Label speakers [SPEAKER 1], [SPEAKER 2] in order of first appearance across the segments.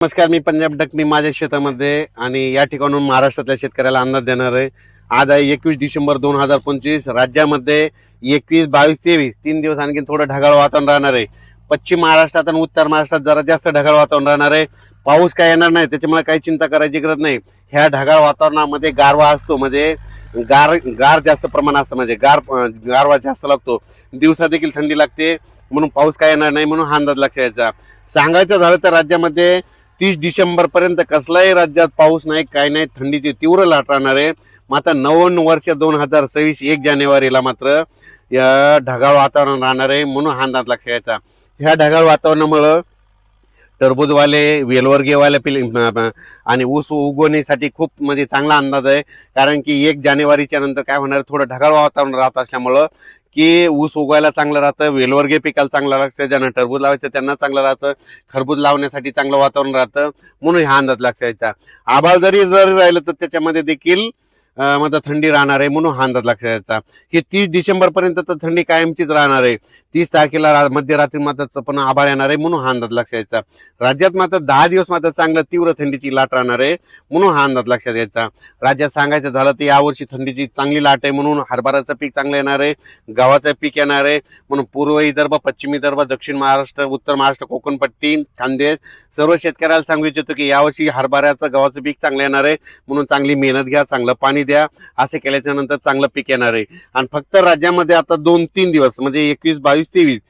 [SPEAKER 1] नमस्कार मी पंजाब डक मी माझ्या शेतामध्ये आणि या ठिकाणून महाराष्ट्रातल्या शेतकऱ्याला अंदाज देणार आहे. आज आहे एकवीस डिसेंबर दोन हजार पंचवीस. राज्यामध्ये एकवीस बावीस तेवीस तीन दिवस आणखी थोडं ढगाळ वातावरण राहणार आहे. पश्चिम महाराष्ट्रात आणि उत्तर महाराष्ट्रात जरा जास्त ढगाळ वातावरण राहणार आहे. पाऊस काय येणार नाही त्याच्यामुळे काही चिंता करायची गरज नाही. ह्या ढगाळ वातावरणामध्ये गारवा असतो म्हणजे गार गार जास्त प्रमाण असतं म्हणजे गार गारवा जास्त लागतो. दिवसा देखील थंडी लागते म्हणून पाऊस काय येणार नाही म्हणून हा अंदाज लक्षात यायचा सांगायचं झालं तर राज्यामध्ये तीस डिसेंबरपर्यंत कसलाही राज्यात पाऊस नाही काय नाही थंडीची तीव्र लाट राहणार आहे. मात्र नवन वर्ष दोन हजार सव्वीस एक जानेवारीला मात्र या ढगाळ वातावरण राहणार आहे म्हणून हा अंदाज लक्षायचा ह्या ढगाळ वातावरणामुळं टरबूजवाले वेलवर्गीयवाले पिल आणि ऊस उगवण्यासाठी खूप म्हणजे चांगला अंदाज आहे. कारण की एक जानेवारीच्या नंतर काय होणार थोडं ढगाळ वातावरण राहत असल्यामुळं की ऊस उगवायला चांगलं राहतं वेलवर्गे पिकाला चांगलं लागतं ज्यांना टरबूज लावायचं त्यांना चांगलं राहतं खरबूज लावण्यासाठी चांगलं वातावरण राहतं म्हणून हा अंदाज लक्षात यायचा. आभाळ जरी जरी राहिलं तर त्याच्यामध्ये देखील मग थंडी राहणार आहे म्हणून हा अंदाज लक्षात यायचा. हे तीस डिसेंबरपर्यंत तर थंडी कायमचीच राहणार आहे. तीस तारखेला रा- मध्यरात्री मात्र पण आभाळ येणार आहे म्हणून हा अंदाज लक्षात यायचा. राज्यात मात्र दहा दिवस मात्र चांगलं तीव्र थंडीची लाट राहणार आहे म्हणून हा अंदाज लक्षात यायचा. राज्यात सांगायचं झालं तर यावर्षी थंडीची चांगली लाट आहे म्हणून हरभऱ्याचं पीक चांगलं येणार आहे गव्हाचं पीक येणार आहे म्हणून पूर्व विदर्भ पश्चिम विदर्भ दक्षिण महाराष्ट्र उत्तर महाराष्ट्र कोकणपट्टी खानदेश सर्व शेतकऱ्याला सांगू इच्छितो की यावर्षी हरभऱ्याचं गव्हाचं पीक चांगलं येणार आहे म्हणून चांगली मेहनत घ्या चांगलं पाणी द्या असे केल्याच्यानंतर चांगलं पीक येणार आहे. आणि फक्त राज्यामध्ये आता दोन तीन दिवस म्हणजे एकवीस बावीस तेवीस.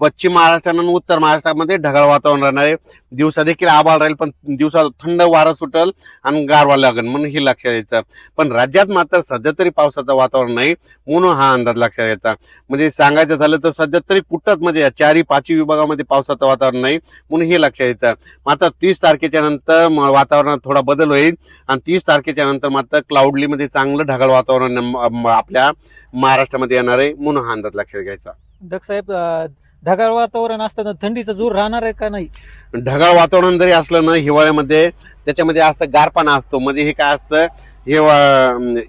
[SPEAKER 1] पश्चिम महाराष्ट्र आणि उत्तर महाराष्ट्रामध्ये ढगाळ वातावरण राहणार. आहे दिवसा देखील आभाळ राहील पण दिवसा थंड वारं सुटल आणि गारवा लागेल म्हणून हे लक्षात यायचं. पण राज्यात मात्र सध्या तरी पावसाचं वातावरण नाही म्हणून हा अंदाज लक्षात यायचा. म्हणजे सांगायचं झालं तर सध्या तरी कुठंच म्हणजे या चारही पाचवी विभागामध्ये पावसाचं वातावरण नाही म्हणून हे लक्षात यायचं. मात्र तीस तारखेच्या नंतर वातावरणात थोडा बदल होईल आणि तीस तारखेच्या नंतर मात्र क्लाउडलीमध्ये चांगलं ढगाळ वातावरण आपल्या महाराष्ट्रामध्ये येणार आहे म्हणून हा अंदाज लक्षात घ्यायचा.
[SPEAKER 2] डक साहेब ढगाळ वातावरण असताना थंडीचा जोर राहणार आहे का नाही?
[SPEAKER 1] ढगाळ वातावरण जरी असलं ना हिवाळ्यामध्ये त्याच्यामध्ये असतं गारपाना असतो. म्हणजे हे काय असतं हे वा-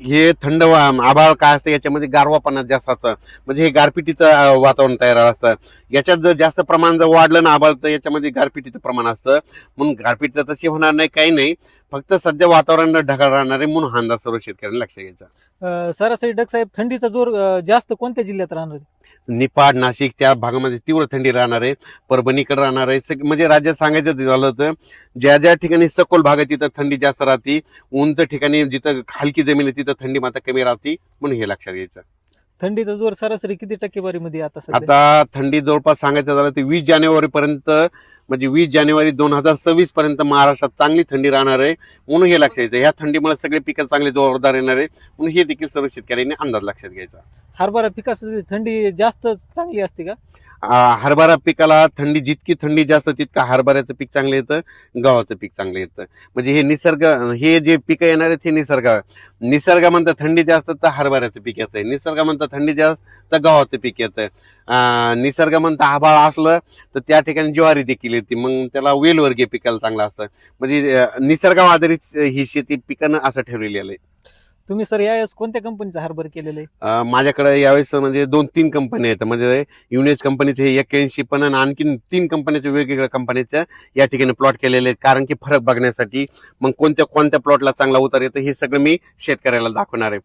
[SPEAKER 1] हे थंड वा- आभाळ काय असतं याच्यामध्ये गारवापणा जास्त असतं. म्हणजे हे गारपिटीचं अं, वातावरण तयार असतं. याच्यात जर जास्त प्रमाण जर वाढलं ना आभाळ तर याच्यामध्ये गारपिटीचं प्रमाण असतं. म्हणून गारपीट तर तशी होणार नाही काही नाही. फक्त सध्या वातावरण ढगाळ राहणार आहे म्हणून हा अंदाज सर्व शेतकऱ्यांनी लक्ष घ्यायचा.
[SPEAKER 2] सरासरी डक साहेब थंडीचा जोर जास्त कोणत्या जिल्ह्यात राहणार
[SPEAKER 1] निपाड नाशिक त्या भागामध्ये तीव्र थंडी राहणार आहे. परभणीकडे राहणार आहे. म्हणजे राज्यात सांगायचं झालं तर ज्या ज्या ठिकाणी सखोल भाग आहे तिथं थंडी जास्त राहते. उंच ठिकाणी जिथं हलकी जमीन आहे तिथं थंडी मात्र कमी राहते म्हणून हे लक्षात घ्यायचं.
[SPEAKER 2] थंडीचा जोर सरासरी किती टक्केवारीमध्ये आता
[SPEAKER 1] आता थंडी जवळपास सांगायचं झालं तर वीस जानेवारी पर्यंत म्हणजे वीस जानेवारी दोन हजार सव्वीस पर्यंत महाराष्ट्रात चांगली थंडी राहणार आहे म्हणून हे लक्षात घ्यायचं ह्या थंडीमुळे सगळे पिकं चांगले जोरदार येणार आहे म्हणून हे देखील सर्व शेतकऱ्यांनी अंदाज लक्षात घ्यायचा.
[SPEAKER 2] हरभरा पिकासाठी थंडी जास्त चांगली असते का?
[SPEAKER 1] हरभरा पिकाला थंडी जितकी थंडी जास्त तितकं हरभऱ्याचं पीक चांगलं येतं गव्हाचं पीक चांगलं येतं. म्हणजे हे निसर्ग हे जे पिकं येणार आहेत हे निसर्ग निसर्ग म्हणतं थंडी जास्त तर हरभऱ्याचं पीक येतं निसर्ग म्हणतं थंडी जास्त तर गव्हाचं पीक येतं. निसर्ग म्हणतं आभाळ असलं तर त्या ठिकाणी ज्वारी देखील येते. मग त्याला वेलवर्गीय पिकाला चांगलं असतं. म्हणजे निसर्गावर ही शेती पिकानं असं ठरवलेलं आहे.
[SPEAKER 2] तुम्ही सर यावेळेस कोणत्या कंपनीचा हरभर केलेलं आहे?
[SPEAKER 1] माझ्याकडे यावेळेस म्हणजे दोन तीन कंपन्या आहेत. म्हणजे युनियस कंपनीचे हे एक्क्याऐंशी पण आणि आणखीन तीन कंपन्याचे वेगवेगळ्या कंपनीच्या या ठिकाणी प्लॉट केलेले आहेत. कारण की फरक बघण्यासाठी मग कोणत्या कोणत्या प्लॉटला चांगला उतार येतो हे सगळं मी शेतकऱ्याला दाखवणार आहे.